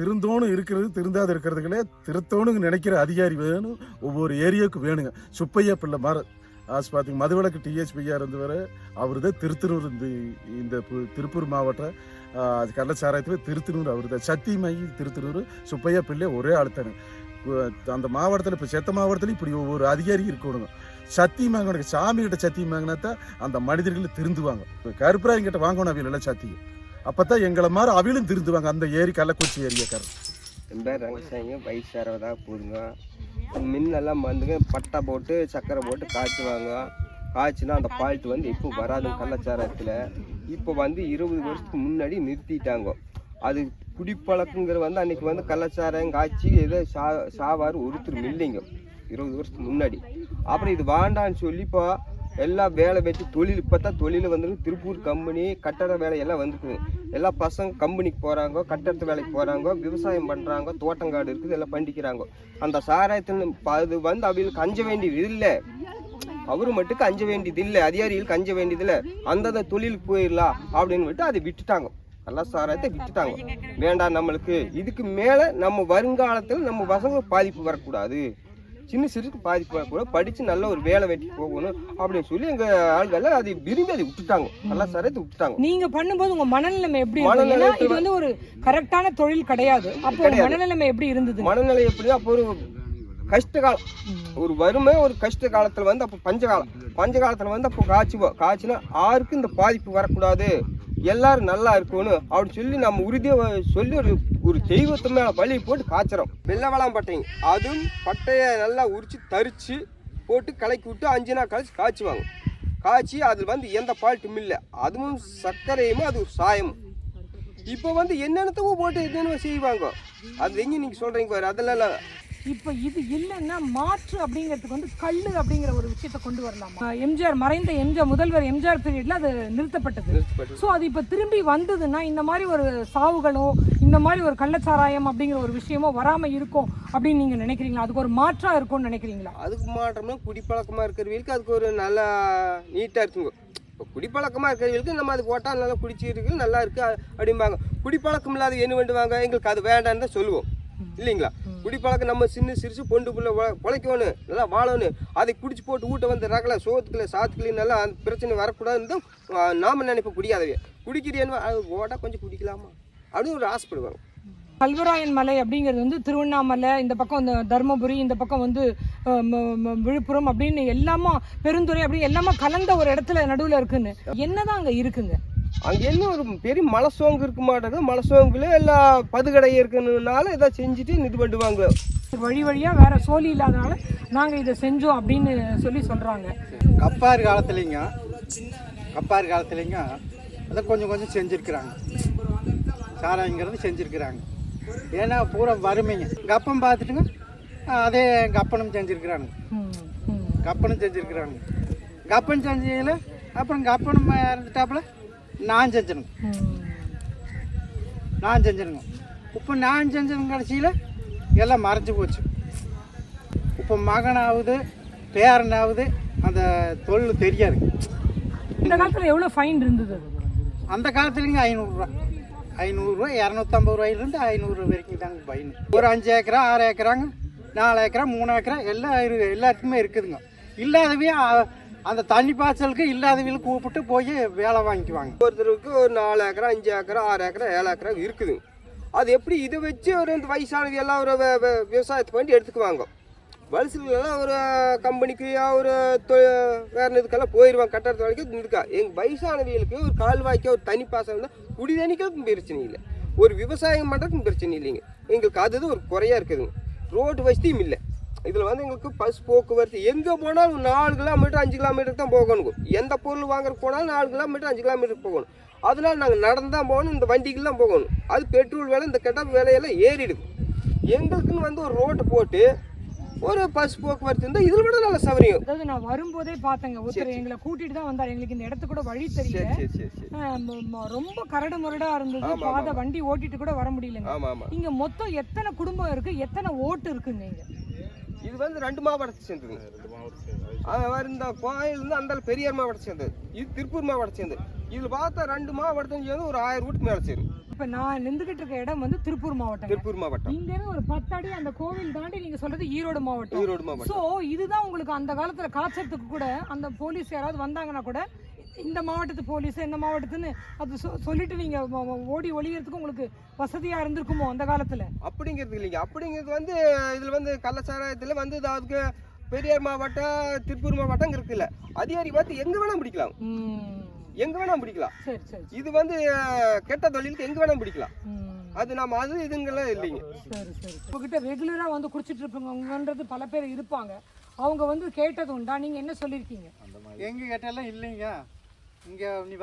திருந்தோணும் இருக்கிறது திருந்தாத இருக்கிறதுகளே திருத்தோணுங்க நினைக்கிற அதிகாரி வேணும். ஒவ்வொரு ஏரியாவுக்கு வேணுங்க. சுப்பையா பிள்ளை மாற ஆஸ்பாத்திங்க மதுவிலக்கு டிஎஸ்பியாக இருந்தவர் அவர் தான் திருத்தனூர் இந்த இந்த திருப்பூர் மாவட்டம் ஆ, கள்ளச்சாராயத்தில் திருத்தனூர் அவர் தான் சத்தியமாயி திருத்தனூர் சுப்பையா பிள்ளை ஒரே ஆளுத்தானு அந்த மாவட்டத்தில் இப்போ செத்த மாவட்டத்தில் இப்படி ஒவ்வொரு அதிகாரி இருக்கணுங்க. சத்தியம் வாங்கணுங்க சாமி கிட்ட சத்தியம் வாங்கினா தான் அந்த மனிதர்கள் திருந்துவாங்க. இப்போ கருப்பராயன் கிட்ட வாங்கணும் அவங்க எல்லாம் சத்தியம். அப்போ தான் எங்களை மாதிரி அவிலும் திருந்துவாங்க அந்த ஏரி கள்ளக்குறிச்சி ஏரியாக்காரர். என் பேர் ரங்கசாமிங்க வயசு அறுபதாக போதுங்க. மின்னெல்லாம் வந்துங்க பட்டா போட்டு சக்கரை போட்டு காய்ச்சுவாங்க. காய்ச்சினா அந்த பால்ட் வந்து இப்போ வராது கள்ளச்சாரத்தில். இப்போ வந்து இருபது வருஷத்துக்கு முன்னாடி நிறுத்திட்டாங்க. அது குடிப்பழக்கங்கிற வந்து அன்றைக்கி வந்து கள்ளச்சாரம் காய்ச்சி ஏதோ சா சாவார் ஒருத்தர் இல்லைங்க. இருபது வருஷத்துக்கு முன்னாடி. அப்புறம் இது வேண்டான்னு சொல்லி இப்போ எல்லாம் வேலை வச்சு தொழில் இப்போ தான் தொழில் வந்து திருப்பூர் கம்பெனி கட்டட வேலையெல்லாம் வந்துருக்குது. எல்லா பசங்க கம்பெனிக்கு போகிறாங்க கட்டடத்து வேலைக்கு போகிறாங்க விவசாயம் பண்ணுறாங்க தோட்டங்காடு இருக்குது எல்லாம் பண்ணிக்கிறாங்க. அந்த சாராயத்தில் அது வந்து அவங்களுக்கு அஞ்ச வேண்டியது இல்லை. அவரு மட்டுக்கு அஞ்ச வேண்டியது இல்லை. அதிகாரிகளுக்கு அஞ்ச வேண்டியது இல்லை. அந்தந்த தொழிலுக்கு போயிடலாம் அப்படின்னு விட்டு அதை விட்டுட்டாங்க. நல்லா சாராயத்தை விட்டுட்டாங்க. வேண்டாம் நம்மளுக்கு. இதுக்கு மேலே நம்ம வருங்காலத்தில் நம்ம பசங்க பாதிப்பு வரக்கூடாது. சின்ன சிறுக்கு பாதிப்பு வரக்கூடாது படித்து நல்ல ஒரு வேலை வெட்டி போகணும் அப்படின்னு சொல்லி எங்கள் ஆள்கள் அதை விரும்பி அதை விட்டுட்டாங்க. கள்ள சாராயத்தை விட்டுட்டாங்க. நீங்க பண்ணும்போது உங்க மனநிலைமை எப்படி மனநிலை ஏன்னா இது வந்து ஒரு கரெக்டான தொழில் கிடையாது. அப்போ. மனநிலைமை எப்படி இருந்தது? மனநிலை எப்படியோ அப்போ ஒரு கஷ்ட காலம். ஒரு வறுமை ஒரு கஷ்ட காலத்துல வந்து அப்போ பஞ்சகாலம் பஞ்ச காலத்துல வந்து அப்போ காய்ச்சுவோம் காய்ச்சினா யாருக்கும் இந்த பாதிப்பு வரக்கூடாது. எல்லாரும் நல்லா இருக்கணும் அப்படி சொல்லி நம்ம உறுதியாக சொல்லி ஒரு ஒரு தெய்வத்து மேலே பலி போட்டு காய்ச்சறோம். வெள்ளவளம் பட்டைங்க அதுவும் பட்டையை நல்லா உரிச்சு தரிச்சு போட்டு கலக்கி விட்டு அஞ்சு நாள் கழிச்சு காய்ச்சுவாங்க. காய்ச்சி அதில் வந்து எந்த பால்ட்டும் இல்லை. அதுவும் சர்க்கரையும் அது ஒரு சாயமும். இப்போ வந்து என்னென்னத்துக்கும் போட்டு என்னென்ன செய்வாங்க. அது எங்க நீங்க சொல்றீங்க பாரு அதெல்லாம் இப்ப இது இல்லைன்னா மாற்று அப்படிங்கிறதுக்கு வந்து கல்லு அப்படிங்கிற ஒரு விஷயத்தை கொண்டு வரலாமா? எம்ஜிஆர் மறைந்த எம்ஜிஆர் முதல்வர் எம்ஜிஆர் பீரியட்ல அது நிறுத்தப்பட்டது. நிறுத்தப்பட்டு. ஸோ அது இப்போ திரும்பி வந்ததுன்னா இந்த மாதிரி ஒரு சாவுகளோ இந்த மாதிரி ஒரு கள்ளச்சாராயம் அப்படிங்கிற ஒரு விஷயமோ வராம இருக்கும் அப்படின்னு நீங்க நினைக்கிறீங்களா? அதுக்கு ஒரு மாற்றா இருக்கும்னு நினைக்கிறீங்களா? அதுக்கு மாற்றம்னா குடிப்பழக்கமா இருக்கிறவங்களுக்கு அதுக்கு ஒரு நல்லா நீட்டா இருக்குங்க. இப்போ குடிப்பழக்கமா இருக்கிறவங்களுக்கு நம்ம அது போட்டால் நல்லா குடிச்சிருக்கு நல்லா இருக்கு அ- அப்படிம்பாங்க. குடிப்பழக்கம் இல்லாத என்ன வேண்டுவாங்க எங்களுக்கு அது வேண்டாம்னு தான் சொல்லுவோம். இல்லைங்களா? குடிப்பழக்கம் நம்ம சின்ன சிறுசு பொண்டு புள்ள உழ- உழைக்கணும் நல்லா வாழணும். அதை குடிச்சு போட்டு வீட்டை வந்து ரகலை சோத்துக்குள்ள சாத்துக்குள்ள நல்லா அந்த பிரச்சனை வரக்கூடாதுன்னு நாம நினைப்போம் குடிக்காதவே குடிக்கிறேன்னு அது ஓடா கொஞ்சம் குடிக்கலாமா? அப்படின்னு ஒரு ஆசைப்படுவாங்க. கல்வராயன் மலை அப்படிங்கிறது வந்து திருவண்ணாமலை இந்த பக்கம் இந்த தருமபுரி இந்த பக்கம் வந்து விழுப்புரம் அப்படின்னு எல்லாமா பெருந்துறை அப்படி எல்லாமே கலந்த ஒரு இடத்துல நடுவில் இருக்குன்னு. என்னதான் அங்க இருக்குங்க? அங்கே என்ன ஒரு பெரிய மலை சோங்கு இருக்க மாட்டேங்குது. மலை சோங்குல எல்லா பதுகடை இருக்கணுனால இதை செஞ்சுட்டு இது பண்ணுவாங்க. வழி வழியா வேற சோலி இல்லாதனால நாங்க இதை செஞ்சோம் அப்படின்னு சொல்லி சொல்றாங்க. கப்பார் காலத்துலேங்க கப்பார் காலத்துலேங்க அதை கொஞ்சம் கொஞ்சம் செஞ்சுருக்குறாங்க. சாராயங்கிறது செஞ்சுருக்குறாங்க. ஏன்னா பூரா வறுமைங்க. கப்பம் பார்த்துட்டுங்க அதே கப்பனும் செஞ்சுருக்குறாங்க. கப்பனும் செஞ்சுருக்குறாங்க. கப்பன் செஞ்சதில் அப்புறம் கப்பனும் இறந்துட்டாப்புல. நான் செஞ்சனுங்க. நான் செஞ்சனுங்க இப்போ நான் செஞ்சது கடைசியில். எல்லாம் மறைஞ்சு போச்சு. இப்போ மகனாவது பேரனாவது அந்த தொழில் தெரியாது. இந்த காலத்துல எவ்வளவு ஃபைன் இருந்தது? அந்த காலத்துலேங்க ஐநூறுரூவா ஐநூறுரூவா இரநூத்தம்பது ரூபாயிலேருந்து ஐநூறு வரைக்கும் தாங்க பையன் ஒரு அஞ்சு ஏக்கரா ஆறு ஏக்கராங்க நாலு ஏக்கரா மூணு ஏக்கரா எல்லாம் இரு எல்லாத்துக்குமே இருக்குதுங்க. இல்லாதவையும் அந்த தண்ணி பாய்ச்சலுக்கு இல்லாதவங்களுக்கு கூப்பிட்டு போய் வேலை வாங்கிக்குவாங்க. ஒருத்தருக்கு ஒரு நாலு ஏக்கரா அஞ்சு ஏக்கரா ஆறு ஏக்கரா ஏழு ஏக்கரா இருக்குது. அது எப்படி? இதை வச்சு ஒரு இந்த வயசானது எல்லாம் ஒரு விவசாயத்தை பண்ணி எடுத்துக்குவாங்க. வயசுலாம் ஒரு கம்பெனிக்கு ஒரு தொ- வேற இதுக்கெல்லாம் போயிடுவாங்க கட்டடத்து வரைக்கும் இருக்கா? எங்கள் வயசானவங்களுக்கு ஒரு கால்வாய்க்கு ஒரு தனி பாசம் இருந்தால் குடி தண்ணிக்கும் பிரச்சனை இல்லை. ஒரு விவசாயம் பண்ணுறதுக்கும் பிரச்சனை இல்லைங்க. எங்களுக்கு அதுதான் ஒரு குறையாக இருக்குதுங்க. ரோடு வசதியும் இல்லை. இதில் வந்து எங்களுக்கு பஸ் போக்குவரத்து. எங்கே போனாலும் நாலு கிலோமீட்டர் அஞ்சு கிலோமீட்டர் தான் போகணும் எந்த பொருள் வாங்குறதுக்கு போனாலும் நாலு கிலோமீட்டர் அஞ்சு கிலோமீட்டர் போகணும். அதனால நாங்கள் நடந்து தான் போகணும் இந்த வண்டிக்கு தான் போகணும். அது பெட்ரோல் விலை இந்த கெட்ட விலையெல்லாம் ஏறிடுது. எங்களுக்குன்னு வந்து ஒரு ரோட்டு போட்டு ஒரு பஸ் போக்குவரத்து இருந்தால் இதில் விட நல்ல சௌகரியம் அதாவது நான் வரும்போதே பார்த்தேங்க ஒருத்தர் எங்களை கூட்டிட்டு தான் வந்தார். எங்களுக்கு இந்த இடத்துக்கு கூட வழி தெரியல. ரொம்ப கரடு முரடா இருந்தது. பாதை வண்டி ஓட்டிட்டு கூட வர முடியலங்க. இங்க மொத்தம் எத்தனை குடும்பம் இருக்கு எத்தனை ஓட்டு இருக்குங்க இங்க? இது வந்து ரெண்டு மாவட்டத்தை சேர்ந்ததுங்க அவர் இந்த கோயில் வந்து அந்த பெரியார் மாவட்டத்தை சேர்ந்தது. இது திருப்பூர் மாவட்டத்தை சேர்ந்தது. இதில் பார்த்தா ரெண்டு மாவட்டத்தையும் சேர்ந்து ஒரு ஆயிரம் வீட்டுக்கு மேலே சேரும். இப்ப நான் நின்றுகிட்டு இருக்க இடம் வந்து திருப்பூர் மாவட்டம். திருப்பூர் மாவட்டம். இங்க ஒரு பத்து அடி அந்த கோவில் தாண்டி நீங்க சொல்றது ஈரோடு மாவட்டம். ஈரோடு மாவட்டம். சோ இதுதான் உங்களுக்கு அந்த காலத்துல காய்ச்சறதுக்கு கூட அந்த போலீஸ் யாராவது வந்தாங்கன்னா கூட இந்த மாவட்டத்து போலீஸ் இந்த மாவட்டத்துன்னு அது சொ- சொல்லிட்டு நீங்க ஓடி ஒளியறதுக்கு உங்களுக்கு வசதியா இருந்திருக்குமோ அந்த காலத்துல? அப்படிங்கிறது இல்லைங்க. அப்படிங்கிறது வந்து இதுல வந்து கள்ளச்சாராயத்துல வந்து அதுக்கு பெரியார் மாவட்டம் திருப்பூர் மாவட்டம் இருக்குல்ல. அதிகாரி பார்த்து எங்க வேணா பிடிக்கலாம். ம். எங்க வேணா பிடிக்கலாம். சரி சரி இது வந்து கெட்ட தொழிலுக்கு எங்க வேணா பிடிக்கலாம். அது நம்ம அது இதுங்கெல்லாம் இல்லைங்க. சரி சரி உங்ககிட்ட ரெகுலரா வந்து குடிச்சிட்டு இருப்பவங்கன்றது பல பேர் இருப்பாங்க. அவங்க வந்து கேட்டது உண்டா? நீங்க என்ன சொல்லிருக்கீங்க எங்க கேட்டாலும் இல்லைங்க. இங்க நீ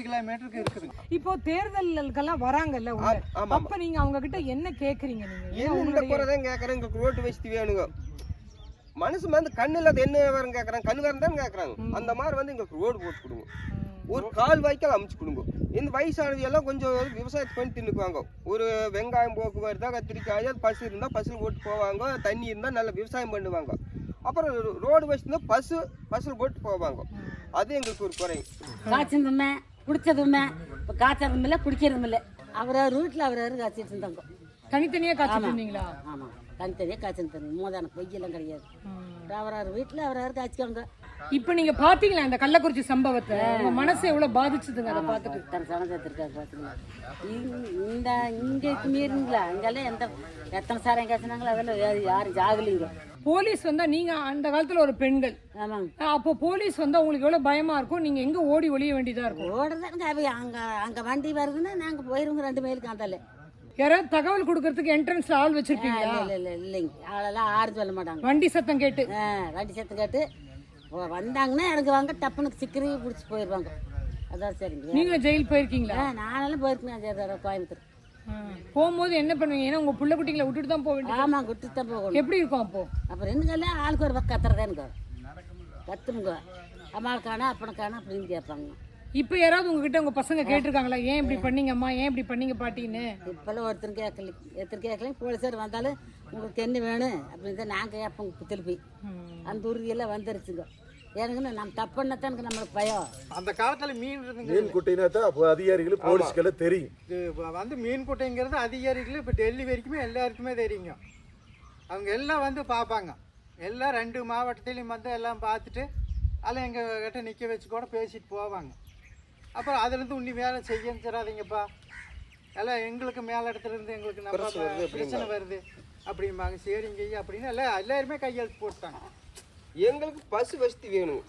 கிலோமீட்டருக்கு இருக்குதுங்க இப்போ தேர்தலுக்கெல்லாம் வராங்கல்ல அப்ப நீங்க அவங்க கிட்ட என்ன கேக்குறீங்க நீங்க? ஏன் என்ன இந்த உங்களுடைய- குறை தான் கேட்கறேன் எங்களுக்கு ரோட்டு வசதி வேணுங்க. மனசு வந்து கண்ணு இல்லாத என்ன வரும் கேட்கறாங்க கண்ணு வரணும் தான் கேட்கறாங்க அந்த மாதிரி வந்து எங்களுக்கு ரோடு போட்டு கொடுங்க. ஒரு கால் வாய்க்கால் அமைச்சு கொடுங்க. இந்த வயசானது எல்லாம் கொஞ்சம் விவசாயத்தை பண்ணி தின்னுக்குவாங்க. ஒரு வெங்காயம் போக்குவரத்தா கத்திரிக்காய் பசு இருந்தால் பசுல போட்டு போவாங்க. தண்ணி இருந்தால் நல்லா விவசாயம் பண்ணுவாங்க. அப்புறம் ரோடு வசதி இருந்தால் பசு பசுல போட்டு போவாங்க. அது எங்களுக்கு ஒரு குறை காய்ச்சதுமே குடிச்சதுமே இப்போ காய்ச்சறதும் இல்லை குடிக்கிறதும் இல்லை அவரவர் வீட்டில் அவரவர் காய்ச்சிட்டு இருந்தாங்க. தனித்தனியா காய்ச்சிட்டு இருந்தீங்களா? ஆமாம் தனித்தனியாக காய்ச்சல் தரும் மூதான பொய்யெல்லாம் கிடையாது. அவரவர் வீட்டில் அவரவர் காய்ச்சிக்கோங்க இப்ப நீங்க பாத்தீங்களா இந்த கள்ளக்குறிச்சி சம்பவத்தை? உங்க மனசு எவ்வளவு பாதிச்சுதுங்க அதை பார்த்துட்டு? இத்தனை சனம் சேர்த்துருக்காரு பார்த்தீங்களா இந்த இங்கே மீறிங்களா அங்கெல்லாம் எந்த எத்தனை சாரம் காய்ச்சினாங்களோ அதெல்லாம் யாரும் ஜாகலிங்க போலீஸ் வந்தா நீங்க அந்த காலத்துல ஒரு பெண்கள். ஆமாங்க. அப்போ போலீஸ் வந்தா உங்களுக்கு எவ்வளவு பயமா இருக்கும்? நீங்க எங்க ஓடி ஒளிய வேண்டியதா இருக்கும்? ஓடுறதாங்க அங்கே அங்கே வண்டி வருதுன்னா நாங்கள் போயிருவோங்க ரெண்டு மைலுக்கு அந்தால யாராவது தகவல் கொடுக்கறதுக்கு என்ட்ரன்ஸ்ல ஆள் வச்சிருப்பீங்களா இல்லை இல்லை இல்லைங்க. ஆளெல்லாம் ஆறு சொல்ல மாட்டாங்க. வண்டி சத்தம் கேட்டு. ஆ, வண்டி சத்தம் கேட்டு. ஓ, வந்தாங்கன்னா இறங்குவாங்க டப்புனுக்கு சிக்கரி பிடிச்சி போயிடுவாங்க. அதான் சரிங்க நீங்க ஜெயில் போயிருக்கீங்களா? ஆ நானெல்லாம் போயிருக்கேன் அஞ்சு தடவை கோயம்புத்தூர். ஆ. போகும்போது என்ன பண்ணுவீங்க? ஏன்னா உங்க புள்ள குட்டிங்களை விட்டுட்டு தான் போக வேண்டியது. ஆமாம் தான் போகணும். எப்படி இருக்கும் அப்போ? அப்புறம் என்னங்கெல்லாம் ஆளுக்கு ஒரு பக்கம் கத்துறதேனுங்க. கத்துமுங்க. அம்மாவுக்கானா அப்பனுக்கானா அப்படின்னு கேட்பாங்க. இப்ப யாராவது உங்ககிட்ட உங்க பசங்க கேட்டிருக்காங்களா? ஏன் இப்படி பண்ணீங்க அம்மா ஏன் இப்படி பண்ணீங்க பாட்டின்னு? இப்போல்லாம் ஒருத்தர் கேட்கல. ஒருத்தர் கேட்கல. போலீஸார் வந்தாலும் உங்களுக்கு என்ன வேணும்? அப்படின்னு தான் நாங்கள் கேட்போம் திருப்பி. அந்த உறுதியெல்லாம் வந்துருச்சுங்க. ஏனுங்கன்னு நம்ம தப்பு பண்ணத்தான் நம்மளுக்கு பயம். அந்த காலத்துல மீன் மீன் குட்டினா தான் அப்போ அதிகாரிகளும் போலீஸ்க்கெல்லாம் தெரியும். வந்து மீன் குட்டைங்கிறது அதிகாரிகள் இப்போ டெல்லி வரைக்குமே எல்லாருக்குமே தெரியுங்க. அவங்க எல்லாம் வந்து பார்ப்பாங்க. எல்லாம் ரெண்டு மாவட்டத்திலையும் வந்து எல்லாம் பார்த்துட்டு அதில் எங்கள் கிட்ட நிற்க வச்சு கூட பேசிட்டு போவாங்க. அப்புறம் அதுலேருந்து உன்னி வேலை செய்ய தராதீங்கப்பா எல்லாம் எங்களுக்கு மேல இடத்துல இருந்து எங்களுக்கு நம்ம பிரச்சனை வருது அப்படிம்பாங்க. சரிங்க அப்படின்னு எல்லாம் எல்லாருமே கையெழுத்து போட்டாங்க எங்களுக்கு பஸ் வசதி வேணும்.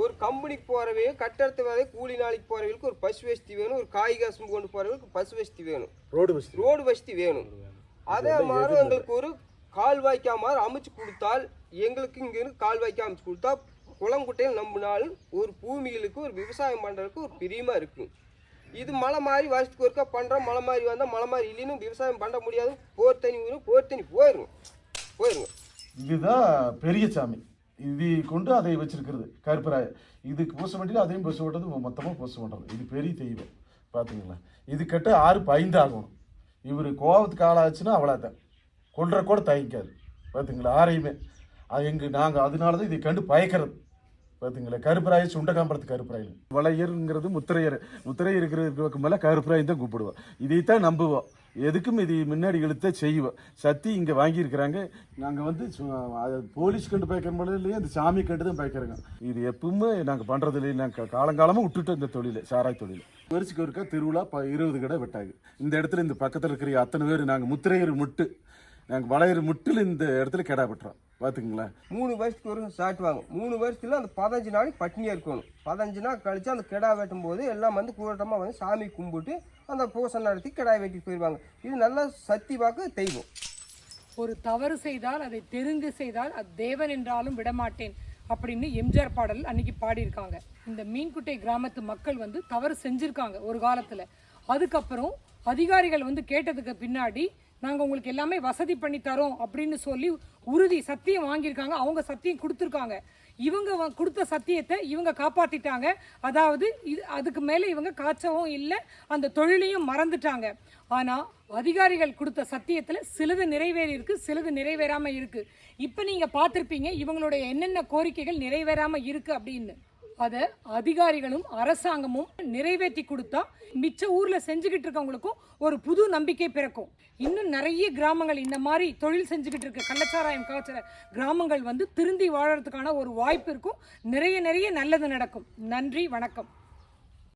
ஒரு கம்பெனிக்கு போறவே கட்டடத்து வேலை கூலி நாளைக்கு போறவங்களுக்கு ஒரு பஸ் வசதி வேணும். ஒரு காய் காசு கொண்டு போறவங்களுக்கு பஸ் வசதி வேணும். ரோடு வசதி. ரோடு வசதி வேணும். அதே மாதிரி எங்களுக்கு ஒரு கால்வாய்க்கா மாதிரி அமைச்சு கொடுத்தால் எங்களுக்கு இங்க இருந்து கால்வாய்க்கா அமைச்சு கொடுத்தா குளங்குட்டையில் நம்பினாலும் ஒரு பூமிகளுக்கு ஒரு விவசாயம் பண்ணுறதுக்கு ஒரு பிரியமாக இருக்கும். இது மழை மாதிரி வருஷத்துக்கு ஒருக்கா பண்ணுறோம் மழை மாதிரி வந்தால் மழை மாதிரி இல்லைன்னு விவசாயம் பண்ண முடியாது. போர் தண்ணி வரும் போர் தண்ணி போயிடும் போயிடும் இதுதான் பெரிய சாமி. இது கொண்டு அதை வச்சிருக்கிறது. கருப்பராய இதுக்கு பூச வேண்டியது அதையும் பூச பண்ணுறது மொத்தமாக பூச பண்ணுறது இது பெரிய தெய்வம். பார்த்தீங்களா இது கட்ட ஆறு பயந்து ஆகணும். இவர் கோபத்துக்கு ஆளாச்சுன்னா அவ்வளோதான் கொல்ற கூட தயங்காது. பார்த்தீங்களா ஆரையுமே. அது எங்கள் நாங்கள் அதனால தான் இதை கண்டு பயக்கிறது. பார்த்தீங்களா கருப்பராய சுண்டகாம்பரத்து கருப்பராயில் வளையருங்கிறது முத்திரையர். முத்திரை இருக்கிறதுக்கு மேலே கருப்பராயம் தான் கூப்பிடுவோம் இதைத்தான் நம்புவோம் எதுக்கும் இது முன்னாடி இழுத்த செய்வோம் சத்தி இங்கே வாங்கியிருக்கிறாங்க. நாங்கள் வந்து சு- போலீஸ் கண்டு பயக்கிற மாதிரி இல்லையே இந்த சாமி கண்டு தான் பயக்கிறோங்க. இது எப்பவுமே நாங்கள் பண்ணுறது இல்லை நாங்கள் காலங்காலமாக விட்டுட்டோம் இந்த தொழில் சாராய் தொழில். வருஷத்துக்கு ஒருக்கா திருவிழா ப இருபது கடை வெட்டாங்க இந்த இடத்துல இந்த பக்கத்தில் இருக்கிற அத்தனை பேர் நாங்கள் முத்திரையர் முட்டு நாங்கள் வளையர் முட்டில் இந்த இடத்துல கிடா வெட்டுறோம். பார்த்துங்களா மூணு வருஷத்துக்கு ஒரு சாட்டுவாங்க மூணு வருஷத்துல அந்த பதினஞ்சு நாளைக்கு பட்டினியாக இருக்கணும். பதினஞ்சு நாள் கழிச்சு அந்த கிடா வெட்டும் போது எல்லாம் வந்து கூட்டமாக வந்து சாமி கும்பிட்டு அந்த பூசை நடத்தி கிடா வெட்டிட்டு போயிடுவாங்க. இது நல்லா சக்தி வாக்கு தெய்வம். ஒரு தவறு செய்தால் அதை தெரிந்து செய்தால் அது தேவன் என்றாலும் விடமாட்டேன் அப்படின்னு எம்ஜிஆர் பாடல் அன்னைக்கு பாடியிருக்காங்க. இந்த மீன்குட்டை கிராமத்து மக்கள் வந்து தவறு செஞ்சிருக்காங்க ஒரு காலத்துல. அதுக்கப்புறம் அதிகாரிகள் வந்து கேட்டதுக்கு பின்னாடி நாங்கள் உங்களுக்கு எல்லாமே வசதி பண்ணி தரோம் அப்படின்னு சொல்லி உறுதி சத்தியம் வாங்கியிருக்காங்க. அவங்க சத்தியம் கொடுத்துருக்காங்க. இவங்க வ- கொடுத்த சத்தியத்தை இவங்க காப்பாற்றிட்டாங்க அதாவது இது அதுக்கு மேலே இவங்க காய்ச்சவும் இல்லை அந்த தொழிலையும் மறந்துட்டாங்க. ஆனால் அதிகாரிகள் கொடுத்த சத்தியத்தில் சிலது நிறைவேறி இருக்கு சிலது நிறைவேறாமல் இருக்கு. இப்போ நீங்கள் பார்த்துருப்பீங்க இவங்களுடைய என்னென்ன கோரிக்கைகள் நிறைவேறாமல் இருக்கு அப்படின்னு. அதை அதிகாரிகளும் அரசாங்கமும் நிறைவேற்றி கொடுத்தா மிச்ச ஊரில் செஞ்சுக்கிட்டு இருக்கவங்களுக்கும் ஒரு புது நம்பிக்கை பிறக்கும். இன்னும் நிறைய கிராமங்கள் இந்த மாதிரி தொழில் செஞ்சுக்கிட்டு இருக்க கள்ளச்சாராயம் காய்ச்சற கிராமங்கள் வந்து திருந்தி வாழறதுக்கான ஒரு வாய்ப்பு இருக்கும். நிறைய நிறைய நல்லது நடக்கும். நன்றி வணக்கம்.